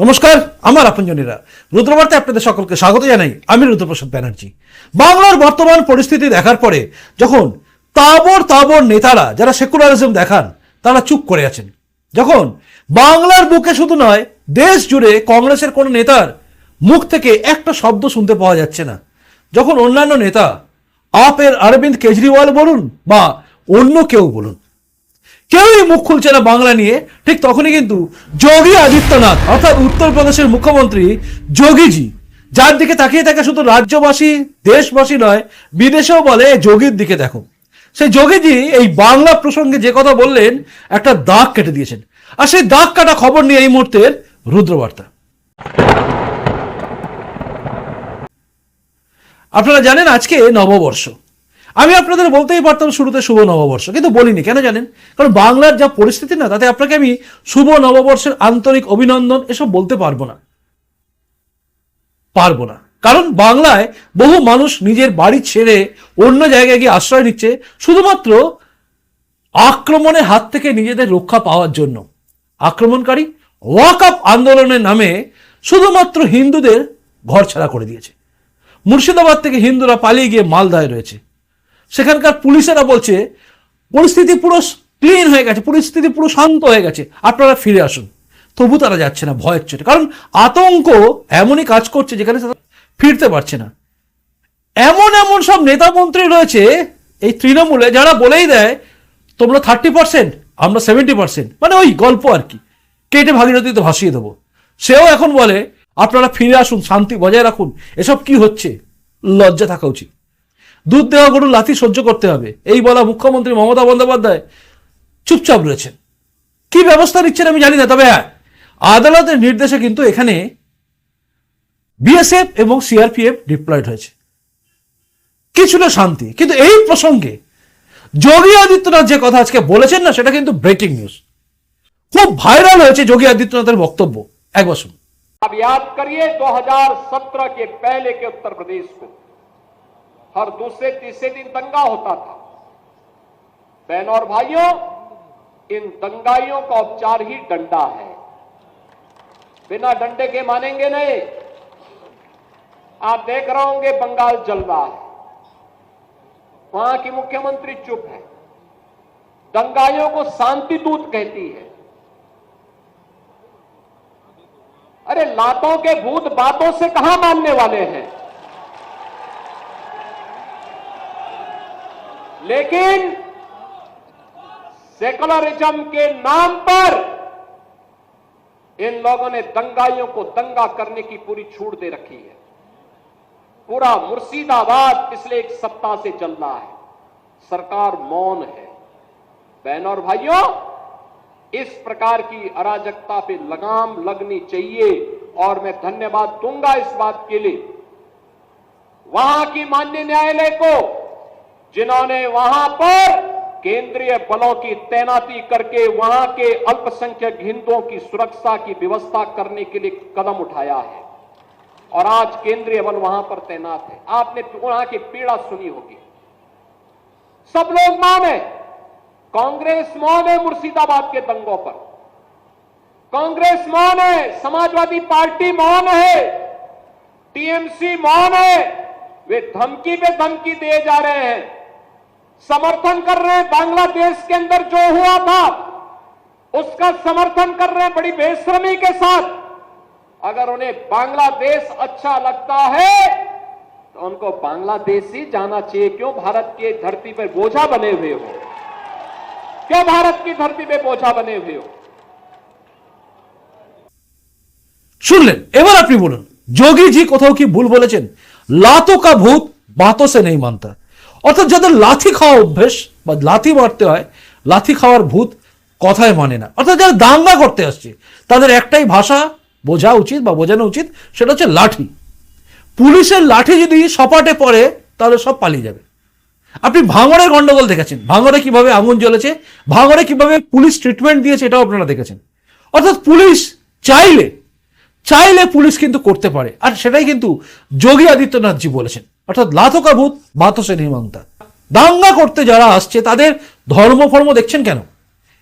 নমস্কার, আমার আপনজনীরা। রুদ্রবার্তে আপনাদের সকলকে স্বাগত জানাই। আমি রুদ্রপ্রসাদ ব্যানার্জি। বাংলার বর্তমান পরিস্থিতি দেখার পরে যখন তাবর তাবর নেতারা, যারা সেকুলারিজম দেখান, তারা চুপ করে আছেন। যখন বাংলার বুকে শুধু নয়, দেশ জুড়ে কংগ্রেসের কোনো নেতার মুখ থেকে একটা শব্দ শুনতে পাওয়া যাচ্ছে না। যখন অন্যান্য নেতা, আপের অরবিন্দ কেজরিওয়াল বলুন বা অন্য কেউ বলুন কেউই মুখ খুলছে না বাংলা নিয়ে। ঠিক তখনই কিন্তু যোগী আদিত্যনাথ, অর্থাৎ উত্তরপ্রদেশের মুখ্যমন্ত্রী যোগীজি, যার দিকে তাকিয়ে থাকে শুধু রাজ্যবাসী, দেশবাসী নয়, বিদেশেও বলে যোগীর দিকে দেখো। সেই যোগীজি এই বাংলা প্রসঙ্গে যে কথা বললেন, একটা দাগ কেটে দিয়েছেন। আর সেই দাগ কাটা খবর নিয়ে এই মুহূর্তের রুদ্রবার্তা। আপনারা জানেন আজকে নববর্ষ। আমি আপনাদের বলতেই পারতাম শুরুতে শুভ নববর্ষ, কিন্তু বলিনি। কেন জানেন? কারণ বাংলার যা পরিস্থিতি না, তাতে আপনাকে আমি শুভ নববর্ষের আন্তরিক অভিনন্দন এসব বলতে পারব না। পারব না। কারণ বাংলায় বহু মানুষ নিজের বাড়ি ছেড়ে অন্য জায়গায় গিয়ে আশ্রয় নিচ্ছে শুধুমাত্র আক্রমণের হাত থেকে নিজেদের রক্ষা পাওয়ার জন্য। আক্রমণকারী ওয়াক আপ আন্দোলনের নামে শুধুমাত্র হিন্দুদের ঘর ছাড়া করে দিয়েছে। মুর্শিদাবাদ থেকে হিন্দুরা পালিয়ে গিয়ে মালদায় রয়েছে। সেখানকার পুলিশেরা বলছে, পরিস্থিতি পুরো ক্লিন হয়ে গেছে, পরিস্থিতি পুরো শান্ত হয়ে গেছে। আপনারা ফিরে আসুন। তবু তারা যাচ্ছে না ভয়ের চোটে কারণ আতঙ্ক এমনই কাজ করছে যেখানে ফিরতে পারছে না। এমন এমন সব নেতা মন্ত্রী রয়েছে, এই তৃণমূলে, যারা বলেই দেয়, তোমরা থার্টি পার্সেন্ট আমরা সেভেন্টি পার্সেন্ট মানে ওই গল্প আর কি। কেটে ভাগীরথীতে ভাসিয়ে দেবো। সেও এখন বলে, আপনারা ফিরে আসুন, শান্তি বজায় রাখুন। এসব কি হচ্ছে? লজ্জা থাকা উচিত। দুধ দেওয়া গরুর লাথি সহ্য করতে হবে এই বলা মুখ্যমন্ত্রী মমতা বন্দ্যোপাধ্যায় চুপচাপ রয়েছেন কি ব্যবস্থা নিচ্ছেন আমি জানি না তবে হ্যাঁ আদালতের নির্দেশে কিন্তু এখানে বিএসএফ এবং সিআরপিএফ ডিপ্লয়েড হয়েছে কিছুটা শান্তি কিন্তু এই প্রসঙ্গে যোগী আদিত্যনাথ যে কথা আজকে বলেছেন না সেটা কিন্তু ব্রেকিং নিউজ খুব ভাইরাল হয়েছে যোগী আদিত্যনাথের বক্তব্য একবার শুনুন अब याद करिए 2017 के पहले के उत्तर प्रदेश को हर दूसरे तीसरे दिन दंगा होता था। बहन और भाइयों, इन दंगाइयों का उपचार ही डंडा है। बिना डंडे के मानेंगे नहीं। आप देख रहे होंगे बंगाल जल रहा है। वहाँ की मुख्यमंत्री चुप है। दंगाइयों को शांति दूत कहती है। अरे लातों के भूत बातों से कहाँ मानने वाले हैं? लेकिन सेकुलरिज्म के नाम पर इन लोगों ने दंगाइयों को दंगा करने की पूरी छूट दे रखी है। पूरा मुर्शिदाबाद पिछले एक सप्ताह से चल रहा है। सरकार मौन है। बहन और भाइयों, इस प्रकार की अराजकता पे लगाम लगनी चाहिए और मैं धन्यवाद दूँगा इस बात के लिए। वहाँ की मान्य न्यायालय को जिन्होंने वहाँ पर केंद्रीय बलों की तैनाती करके वहाँ के अल्पसंख्यक हिंदुओं की सुरक्षा की व्यवस्था करने के लिए कदम उठाया है। और आज केंद्रीय बल वहाँ पर तैनात है। आपने वहाँ की पीड़ा सुनी होगी। सब लोग मौन। है कांग्रेस मौन है मुर्शिदाबाद के दंगों पर। कांग्रेस मौन है समाजवादी पार्टी मौन है टीएमसी मौन। है वे धमकी पे धमकी दिए जा रहे हैं। समर्थन कर रहे हैं बांग्लादेश के अंदर जो हुआ था उसका समर्थन कर रहे हैं बड़ी बेशर्मी के साथ अगर उन्हें बांग्लादेश अच्छा लगता है तो उनको बांग्लादेश ही जाना चाहिए क्यों भारत की धरती पर बोझा बने हुए हो क्यों भारत की धरती पे बोझा बने हुए हो শুনলেন এবার আপনি বলুন যোগীজি কোথাও কি ভুল বলেছেন লাতো কা ভূত বাতো সে নেই মানতা অর্থাৎ যাদের লাথি খাওয়া অভ্যেস বা লাথি মারতে হয়, লাথি খাওয়ার ভূত কথায় মানে না। অর্থাৎ যারা দাঙ্গা করতে আসছে, তাদের একটাই ভাষা বোঝা উচিত বা বোঝানো উচিত, সেটা হচ্ছে লাঠি। পুলিশের লাঠি যদি সপাটে পড়ে, তাহলে সব পালিয়ে যাবে। আপনি ভাঙড়ের গন্ডগোল দেখেছেন। ভাঙড়ে কীভাবে আগুন জ্বলেছে, ভাঙড়ে কীভাবে পুলিশ ট্রিটমেন্ট দিয়েছে, এটাও আপনারা দেখেছেন। অর্থাৎ পুলিশ চাইলে চাইলে পুলিশ কিন্তু করতে পারে। আর সেটাই কিন্তু যোগী আদিত্যনাথজি বলেছেন। অর্থাৎ লাথকা ভূত বাতসে নিমান্তা দাঙ্গা করতে যারা আসছে, তাদের ধর্ম ফর্ম দেখছেন কেন?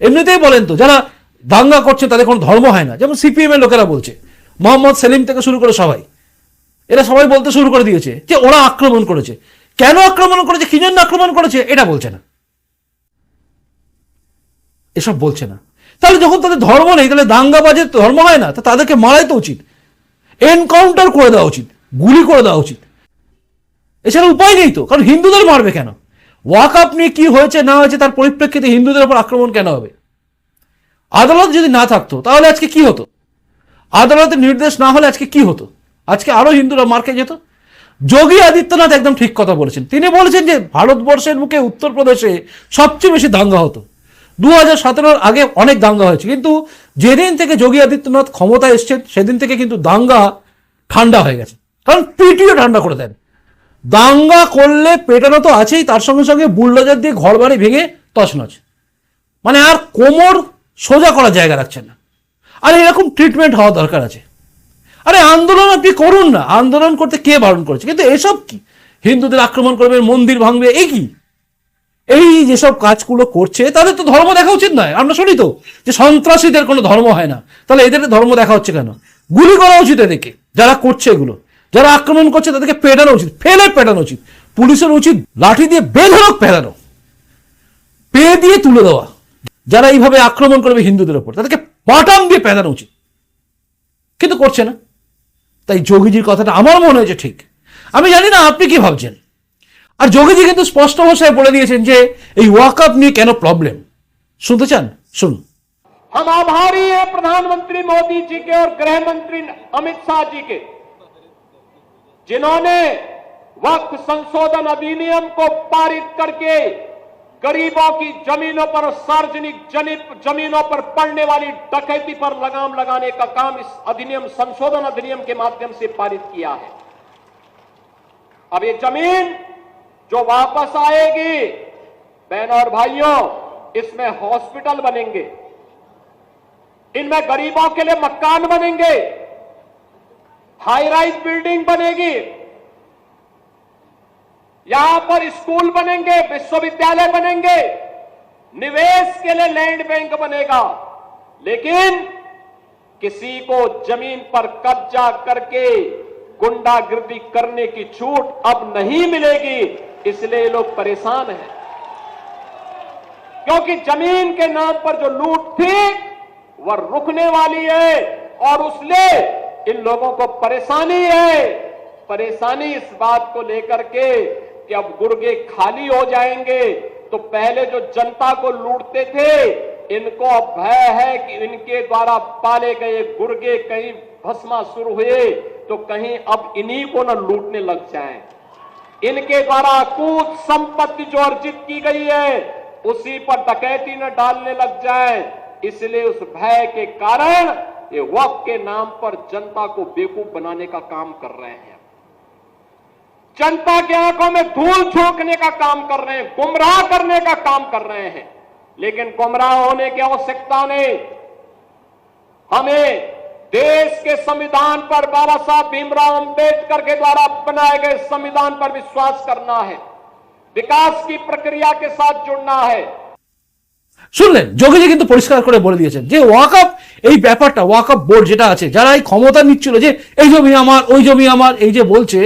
এমনিতেই বলেন তো, যারা দাঙ্গা করছে, তাদের কোনো ধর্ম হয় না। যেমন সিপিএম এর লোকেরা বলছে, মোহাম্মদ সেলিম থেকে শুরু করে সবাই, এরা সবাই বলতে শুরু করে দিয়েছে যে ওরা আক্রমণ করেছে। কেন আক্রমণ করেছে? কি জন্য আক্রমণ করেছে? এটা বলছে না। এসব বলছে না। তাহলে যখন তাদের ধর্ম নেই, তাহলে দাঙ্গাবাজের ধর্ম হয় না? তা তাদেরকে মারাই তো উচিত। এনকাউন্টার করে দেওয়া উচিত, গুলি করে দেওয়া উচিত। এছাড়া উপায় নেই তো, কারণ হিন্দুদের মারবে কেন? ওয়াক আপ নিয়ে কি হয়েছে, না হয়েছে, তার পরিপ্রেক্ষিতে হিন্দুদের উপর আক্রমণ কেন হবে? আদালত যদি না থাকতো, তাহলে আজকে কি হতো? আদালতের নির্দেশ না হলে আজকে কি হতো? আজকে আরও হিন্দুরা মার্কে যেত? যোগী আদিত্যনাথ একদম ঠিক কথা বলেছেন। তিনি বলেছেন যে, ভারতবর্ষের মুখে উত্তরপ্রদেশে সবচেয়ে বেশি দাঙ্গা হতো। দু হাজার সতেরোর আগে অনেক দাঙ্গা হয়েছে, কিন্তু যেদিন থেকে যোগী আদিত্যনাথ ক্ষমতা এসছেন, সেদিন থেকে কিন্তু দাঙ্গা ঠান্ডা হয়ে গেছে। কারণ পিটিও ঠান্ডা করে দেন। দাঙ্গা করলে পেটানো তো আছেই, তার সঙ্গে সঙ্গে বুলডোজার দিয়ে ঘর বাড়ি ভেঙে তছনছ। মানে আর কোমর সোজা করার জায়গা রাখছেন না। আর এরকম ট্রিটমেন্ট হওয়া দরকার আছে। আরে আন্দোলন আপনি করুন না, আন্দোলন করতে কে বারণ করেছে? কিন্তু এসব কি? হিন্দুদের আক্রমণ করবে মন্দির ভাঙবে এই কি? এই যেসব কাজগুলো করছে, তাদের তো ধর্ম দেখা উচিত নয়। আমরা শুনি তো যে সন্ত্রাসীদের কোনো ধর্ম হয় না। তাহলে এদের ধর্ম দেখা হচ্ছে কেন? গুলি করা উচিত এদেরকে, যারা করছে এগুলো। যারা আক্রমণ করছে তাদেরকে পেটানো উচিত ফেলে পেটানো উচিত পুলিশের উচিত লাঠি দিয়ে বেধরক পেটানো পে দিয়ে তুলে দেওয়া যারা এইভাবে আক্রমণ করবে হিন্দুদের ওপর তাদেরকে পাটাম দিয়ে পেদানো উচিত কিন্তু করছে না তাই যোগীজির কথাটা আমার মনে হয়েছে ঠিক আমি জানি না আপনি কি ভাবছেন আর যোগীজি কিন্তু স্পষ্ট ভাষায় বলে দিয়েছেন যে এই ওয়াকআপ নিয়ে কেন প্রবলেম শুনতে চান শুনুন हम आभारी हैं प्रधानमंत्री मोदी जी के और गृह मंत्री अमित शाह जी के जिन्होंने वक्त संशोधन अधिनियम को पारित करके गरीबों की जमीनों पर सार्वजनिक जमीनों पर पड़ने वाली डकैती पर लगाम लगाने का काम इस अधिनियम, संशोधन अधिनियम के माध्यम से पारित किया है। अब ये ज़मीन जो वापस आएगी, बहनों और भाइयों, इसमें हॉस्पिटल बनेंगे। इनमें गरीबों के लिए मकान बनेंगे। हाई राइज बिल्डिंग बनेगी। यहाँ पर स्कूल बनेंगे, विश्वविद्यालय बनेंगे। निवेश के लिए लैंड बैंक बनेगा। लेकिन किसी को ज़मीन पर कब्जा करके गुंडागिर्दी करने की छूट अब नहीं मिलेगी, इसलिए लोग परेशान हैं। क्योंकि ज़मीन के नाम पर जो लूट थी, वह रुकने वाली है, और उसले इन लोगों को परेशानी है। परेशानी इस बात को लेकर के कि अब गुर्गे खाली हो जाएँगे। तो पहले जो जनता को लूटते थे, इनको अब भय है कि इनके द्वारा पाले गए गुर्गे कहीं भस्मा शुरू हुए तो कहीं अब इन्हीं को न लूटने लग जाएँ। इनके द्वारा अकूत संपत्ति जो अर्जित की गई है, उसी पर डकैती न डालने लग जाए। इसलिए उस भय के कारण ये वक्त के नाम पर जनता को बेवकूफ़ बनाने का काम कर रहे हैं। जनता की आँखों में धूल झोंकने का काम कर रहे हैं, गुमराह करने का काम कर रहे हैं। लेकिन गुमराह होने की आवश्यकता नहीं। हमें देश के संविधान पर बाबा साहब भीमराव अंबेडकर के द्वारा बनाए गए संविधान पर विश्वास करना है। विकास की प्रक्रिया के साथ जुड़ना है। শুনলেন? যোগীজি কিন্তু পরিষ্কার করে বলে দিয়েছেন যে ওয়াকআপ এই ব্যাপারটা ওয়াকআপ বোর্ড যেটা আছে, যারা এই ক্ষমতা নিচ্ছিল যে এই জমি আমার, ওই জমি আমার, এই যে বলছে,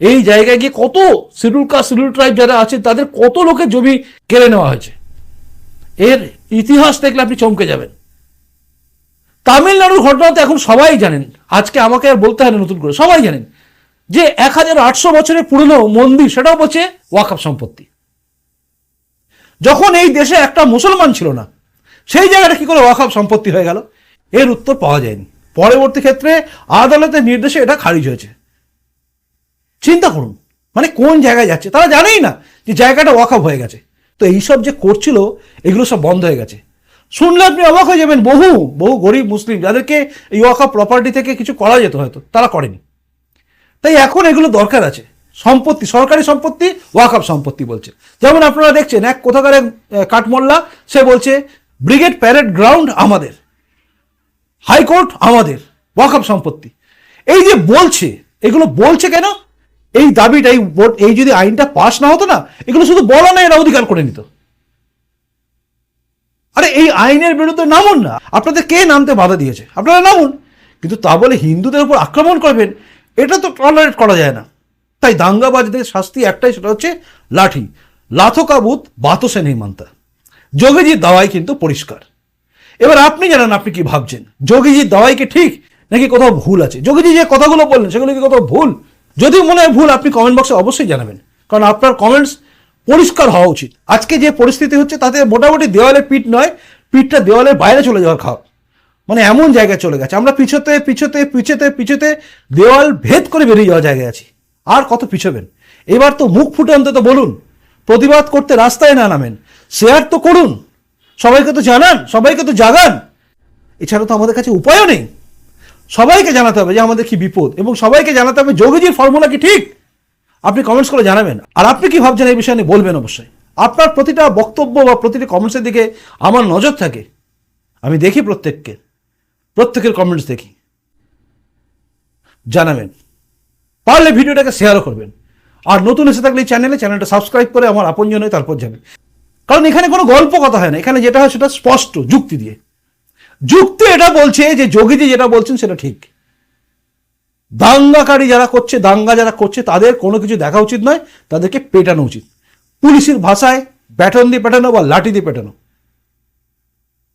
এই জায়গায় গিয়ে কত শিডিউল কাস্ট শিডিউল ট্রাইব যারা আছে, তাদের কত লোকের জমি কেড়ে নেওয়া হয়েছে? এর ইতিহাস দেখলে আপনি চমকে যাবেন। তামিলনাড়ুর ঘটনা তো এখন সবাই জানেন, আজকে আমাকে আর বলতে হয় নতুন করে, সবাই জানেন যে এক হাজার আটশো বছরের পুরনো মন্দির, সেটাও বলছে ওয়াকআপ সম্পত্তি। যখন এই দেশে একটা মুসলমান ছিল না, সেই জায়গাটা কি করে ওয়াকআপ সম্পত্তি হয়ে গেল? এর উত্তর পাওয়া যায়নি। পরবর্তী ক্ষেত্রে আদালতের নির্দেশে এটা খারিজ হয়েছে। চিন্তা করুন মানে কোন জায়গায় যাচ্ছে? তারা জানেই না যে জায়গাটা ওয়াকআপ হয়ে গেছে। তো এইসব যে করছিল, এগুলো সব বন্ধ হয়ে গেছে। শুনলে আপনি অবাক হয়ে যাবেন, বহু বহু গরিব মুসলিম যাদেরকে এই ওয়াকআপ প্রপার্টি থেকে কিছু করা যেত হয়তো, তারা করেনি। তাই এখন এগুলো দরকার আছে। সম্পত্তি সরকারি সম্পত্তি ওয়াকআপ সম্পত্তি বলছে। যেমন আপনারা দেখছেন এক কোথাকার এক, কাঠমোল্লা সে বলছে ব্রিগেড প্যারেড গ্রাউন্ড আমাদের হাইকোর্ট আমাদের ওয়াকআপ সম্পত্তি। এই যে বলছে এগুলো বলছে কেন? এই দাবিটা এই এই যদি আইনটা পাশ না হতো না এগুলো শুধু বলা না এরা অধিকার করে নিত। আরে এই আইনের বিরুদ্ধে নামুন না। আপনাদের কে নামতে বাধা দিয়েছে? আপনারা নামুন। কিন্তু তা বলে হিন্দুদের উপর আক্রমণ করবেন এটা তো টলারেট করা যায় না। তাই দাঙ্গাবাজদের শাস্তি একটাই, সেটা হচ্ছে লাঠি। লাথো কাবুত বাতো সে নেই মানতা। যোগীজির দাওয়াই কিন্তু পরিষ্কার। এবার আপনি জানান, আপনি কি ভাবছেন? যোগীজির দাওয়াই কি ঠিক, নাকি কোথাও ভুল আছে? যোগীজি যে কথাগুলো বললেন, সেগুলো কি কোথাও ভুল? যদি মনে হয় ভুল, আপনি কমেন্ট বক্সে অবশ্যই জানাবেন। কারণ আপনার কমেন্টস পরিষ্কার হওয়া উচিত। আজকে যে পরিস্থিতি হচ্ছে, তাতে মোটামুটি দেওয়ালে পিঠ নয়, পিঠটা দেওয়ালের বাইরে চলে যাওয়ার খাওয়া। মানে এমন জায়গায় চলে গেছে। আমরা পিছোতে পিছোতে পিছোতে পিছোতে দেওয়াল ভেদ করে বেরিয়ে যাওয়া জায়গায় আছি। আর কত পিছোবেন? এবার তো মুখ ফুটে অন্তত বলুন, প্রতিবাদ করতে রাস্তায় না নামেন, শেয়ার তো করুন। সবাইকে তো জানান, সবাইকে তো জাগান। এছাড়া তো আমাদের কাছে উপায়ও নেই। সবাইকে জানাতে হবে যে আমাদের কি বিপদ, এবং সবাইকে জানাতে হবে যোগীজির ফর্মুলা কি ঠিক। আপনি কমেন্টস করে জানাবেন। আর আপনি কি ভাবছেন এই বিষয়ে নিয়ে বলবেন অবশ্যই। আপনার প্রতিটা বক্তব্য বা প্রতিটি কমেন্টসের দিকে আমার নজর থাকে। আমি দেখি প্রত্যেককে। প্রত্যেকের কমেন্টস দেখি। জানাবেন। পারলে ভিডিওটাকে শেয়ারও করবেন। আর নতুন এসে থাকলে এই চ্যানেলে চ্যানেলটা সাবস্ক্রাইব করে আমার আপনজন হয়ে তারপর যাবে কারণ এখানে কোনো গল্প কথা হয় না। এখানে যেটা হয় সেটা স্পষ্ট, যুক্তি দিয়ে। যুক্তি এটা বলছে যে যোগীজি যেটা বলছেন সেটা ঠিক। দাঙ্গাকারী যারা করছে, দাঙ্গা যারা করছে, তাদের কোনো কিছু দেখা উচিত নয়, তাদেরকে পেটানো উচিত। পুলিশের ভাষায় ব্যাটন দিয়ে পেটানো বা লাঠি দিয়ে পেটানো।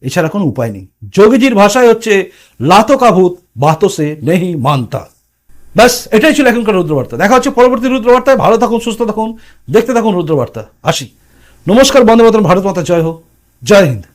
এছাড়া কোনো উপায় নেই। যোগীজির ভাষায় হচ্ছে লাতো কাভূত বাতসে নেহি মানতা। ব্যাস, এটাই ছিল এখনকার রুদ্রবার্তা। দেখা হচ্ছে পরবর্তী রুদ্রবার্তায়। ভালো থাকুন, সুস্থ থাকুন, দেখতে থাকুন রুদ্রবার্তা। আসি। নমস্কার, বন্দে মাতরম, ভারত মাতা, জয় হোক। জয় হিন্দ।